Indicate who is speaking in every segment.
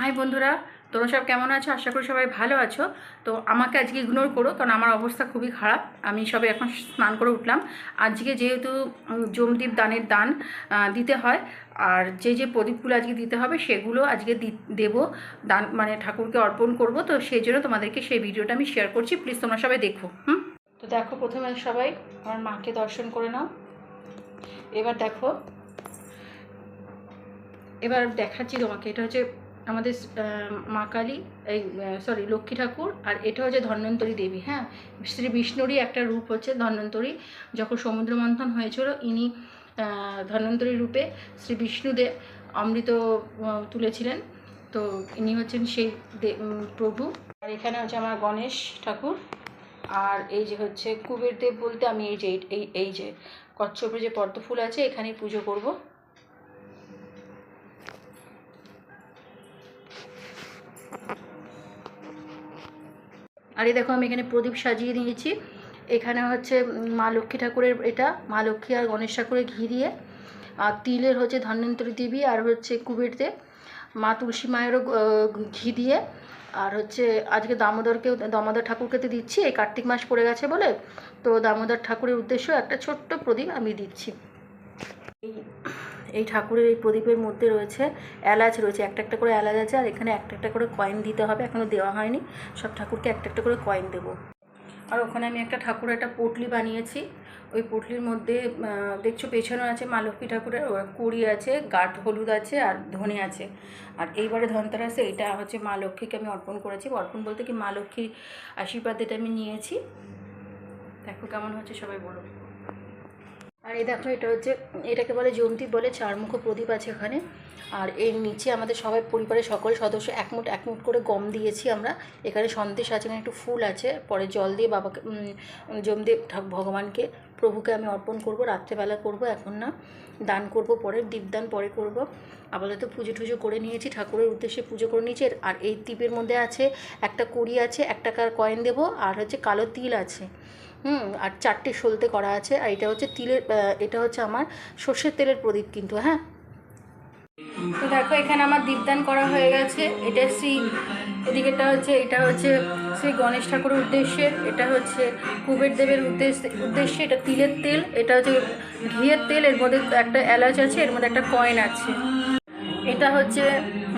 Speaker 1: High বন্ধুরা। তোমরা সব কেমন আছো? আশা করি সবাই ভালো আছো। তো আমাকে আজকে ইগনোর করো, কারণ আমার অবস্থা খুবই খারাপ। আমি সবে এখন স্নান করে উঠলাম। আজকে যেহেতু জমদীপ দানের দান দিতে হয়, আর যে যে প্রদীপগুলো আজকে দিতে হবে, সেগুলো আজকে দেবো। দান মানে ঠাকুরকে অর্পণ করব। তো সেই জন্য তোমাদেরকে সেই ভিডিওটা আমি শেয়ার করছি। প্লিজ তোমরা সবাই দেখো, হুম? তো দেখো প্রথমে সবাই, আমার মাকে দর্শন করে নাও। এবার দেখো, এবার দেখাচ্ছি তোমাকে। এটা হচ্ছে আমাদের মা কালী, এই সরি লক্ষ্মী ঠাকুর আর এটা হচ্ছে ধন্বন্তরী দেবী হ্যাঁ? শ্রী বিষ্ণুরই একটা রূপ হচ্ছে ধন্বন্তরী। যখন সমুদ্র মন্থন হয়েছিল, ইনি ধন্বন্তরী রূপে শ্রী বিষ্ণুদেব অমৃত তুলেছিলেন। তো ইনি হচ্ছেন সেই প্রভু। আর এখানে হচ্ছে আমার গণেশ ঠাকুর। আর এই যে হচ্ছে কুবের দেব বলতে আমি এই যে, এই- এই যে কচ্ছপে যে পদ্ম ফুল আছে, এখানেই পুজো করব। আর এই দেখো আমি এখানে প্রদীপ সাজিয়ে নিয়েছি এখানে হচ্ছে মা লক্ষ্মী ঠাকুরের এটা, মা লক্ষ্মী আর গণেশ ঠাকুরের ঘি দিয়ে। আর তিলের হচ্ছে ধন্বন্তরী দেবী আর হচ্ছে কুবের দেব মা তুলসী মায়েরও ঘি দিয়ে। আর হচ্ছে আজকে দামোদরকেও, দামোদর ঠাকুরকে তো দিচ্ছি। এই কার্তিক মাস পড়ে গেছে বলে। তো দামোদর ঠাকুরের উদ্দেশ্য একটা ছোট্ট প্রদীপ আমি দিচ্ছি। এই ঠাকুরের এই প্রদীপের মধ্যে রয়েছে এলাচ রয়েছে, একটা একটা করে এলাচ আছে আর এখানে একটা একটা করে কয়েন দিতে হবে এখনও দেওয়া হয়নি। সব ঠাকুরকে একটা একটা করে কয়েন দেবো। আর ওখানে আমি একটা ঠাকুরের একটা পটলি বানিয়েছি। ওই পটলির মধ্যে দেখছ পেছনে আছে মা লক্ষ্মী ঠাকুরের কুড়ি আছে গাঠ হলুদ আছে আর ধনে আছে। আর এইবারে ধনতেরাসে এটা হচ্ছে মা লক্ষ্মীকে আমি অর্পণ করেছি। অর্পণ বলতে কি মা লক্ষ্মীর আশীর্বাদ এটা আমি নিয়েছি। দেখো কেমন হচ্ছে সবাই বলো। আর এই দেখো, এটা হচ্ছে, এটাকে বলে জমতি বলে, চারমুখ প্রদীপ আছে এখানে। আর এর নিচে আমাদের সবাই, পরিবারের সকল সদস্য একমুট একমুট করে গম দিয়েছি আমরা। এখানে সন্দেশ আছে, এখানে একটু ফুল আছে। পরে জল দিয়ে বাবাকে জমদেব ভগবানকে, প্রভুকে আমি অর্পণ করব, রাত্রেবেলা করব, এখন না। দান করব পরে, দীপদান পরে করব। আপাতত পুজো টুজো করে নিয়েছি, ঠাকুরের উদ্দেশ্যে পুজো করে নিয়েছি। আর এই দ্বীপের মধ্যে আছে, একটা কুড়ি আছে এক টাকার কয়েন দেবো। আর হচ্ছে কালো তিল আছে। হুম, আর চারটে সলতে করা আছে, আর এটা হচ্ছে তিলের এটা হচ্ছে আমার সর্ষের তেলের প্রদীপ কিন্তু হ্যাঁ। তো দেখো, এখানে আমার দীপদান করা হয়ে গেছে, এটা শ্রী এদিকেটা হচ্ছে, এটা হচ্ছে শ্রী গণেশ ঠাকুরের উদ্দেশ্যে, এটা হচ্ছে কুবের দেবের উদ্দেশ্যে উদ্দেশ্যে এটা তিলের তেল, এটা হচ্ছে ঘিয়ের তেল, এর মধ্যে একটা এলাচ আছে, এর মধ্যে একটা কয়েন আছে। এটা হচ্ছে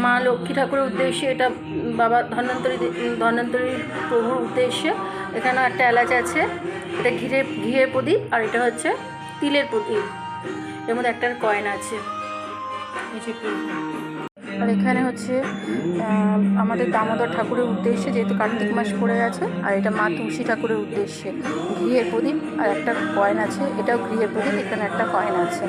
Speaker 1: মা লক্ষ্মী ঠাকুরের উদ্দেশ্যে, এটা বাবা ধন্বন্তরী দে- ধন্বন্তরী প্রভুর উদ্দেশ্যে। এখানেও একটা এলাচ আছে। এটা ঘিরের ঘিয়ের প্রদীপ আর এটা হচ্ছে তিলের প্রদীপ। এর মধ্যে একটা কয়েন আছে। আর এখানে হচ্ছে আমাদের দামোদর ঠাকুরের উদ্দেশ্যে যেহেতু কার্তিক মাস পড়ে গেছে আর এটা মা তুলসী ঠাকুরের উদ্দেশ্যে। ঘিয়ের প্রদীপ আর একটা কয়েন আছে, এটাও ঘিয়ের প্রদীপ, এখানে একটা কয়েন আছে।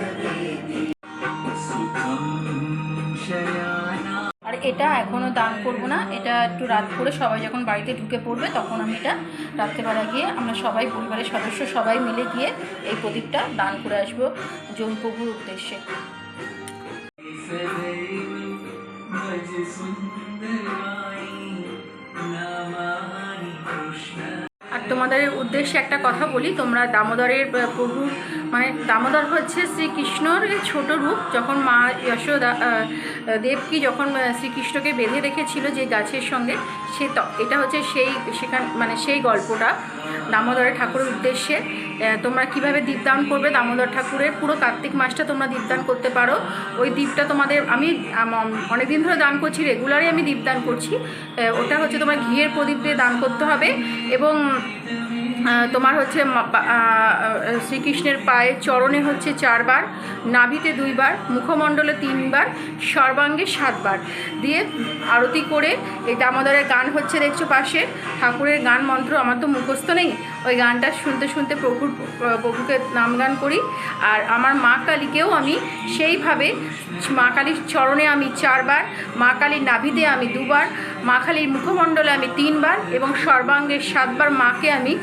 Speaker 1: এটা এখনও দান করব না এটা একটু রাত করে সবাই যখন বাড়িতে ঢুকে পড়বে তখন আমি এটা রাত্রেবেলা গিয়ে আমরা সবাই পরিবারের সদস্য সবাই মিলে গিয়ে এই প্রদীপটা দান করে আসব জমপ্রভুর উদ্দেশ্যে। আর তোমাদের উদ্দেশ্যে একটা কথা বলি তোমরা দামোদরের আহ, প্রভু মানে দামোদর হচ্ছে শ্রীকৃষ্ণর ছোট রূপ, যখন মা যশোদা দেবকী যখন শ্রীকৃষ্ণকে বেঁধে রেখেছিল যে গাছের সঙ্গে, সে এটা হচ্ছে সেই, সেখান মানে সেই গল্পটা দামোদরের ঠাকুরের উদ্দেশ্যে। তোমরা কীভাবে দীপদান করবে দামোদর ঠাকুরের? পুরো কার্তিক মাসটা তোমরা দীপদান করতে পারো। ওই দীপটা তোমাদের, আমি অনেক দিন ধরে দান করছি, রেগুলারই আমি দীপদান করছি। ওটা হচ্ছে তোমার ঘিয়ের প্রদীপ দিয়ে দান করতে হবে এবং তোমার হচ্ছে শ্রীকৃষ্ণের পায়ের চরণে হচ্ছে চারবার, নাভিতে দুইবার, মুখমণ্ডলে তিনবার, সর্বাঙ্গে সাতবার। দিয়ে আরতি করে এই দামোদরের গান হচ্ছে দেখছ পাশে। ঠাকুরের গান মন্ত্র আমার তো মুখস্থ নেই। ওই গানটা শুনতে শুনতে প্রভুর প্রভুকে নাম গান করি। আর আমার মা কালীকেও আমি সেইভাবে মা কালীর চরণে আমি চারবার, মা কালীর নাভিতে আমি দুবার, মা কালীর মুখমণ্ডলে আমি তিনবার এবং সর্বাঙ্গে সাতবার মাকে আমি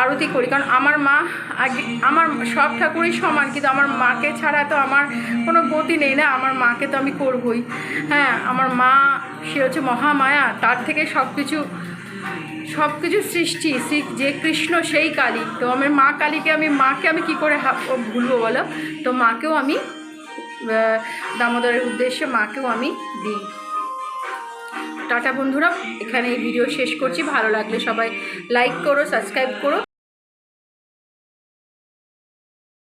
Speaker 1: আরতি করি। কারণ আমার মা আগে আমার সব ঠাকুরই সমান, কিন্তু আমার মাকে ছাড়া তো আমার কোনো গতি নেই না। আমার মাকে তো আমি করবই। হ্যাঁ আমার মা, সে হচ্ছে মহামায়া। তার থেকে সব কিছু সব কিছু সৃষ্টি। শ্রী যে কৃষ্ণ, সেই কালী। তো আমার মা কালীকে আমি মাকে আমি কি করে ভুলবো বলো? তো মাকেও আমি দামোদরের উদ্দেশ্যে মাকেও আমি দিই। টাটা বন্ধুরা এখানে এই ভিডিও শেষ করছি। ভালো লাগলে সবাই লাইক করো সাবস্ক্রাইব করো।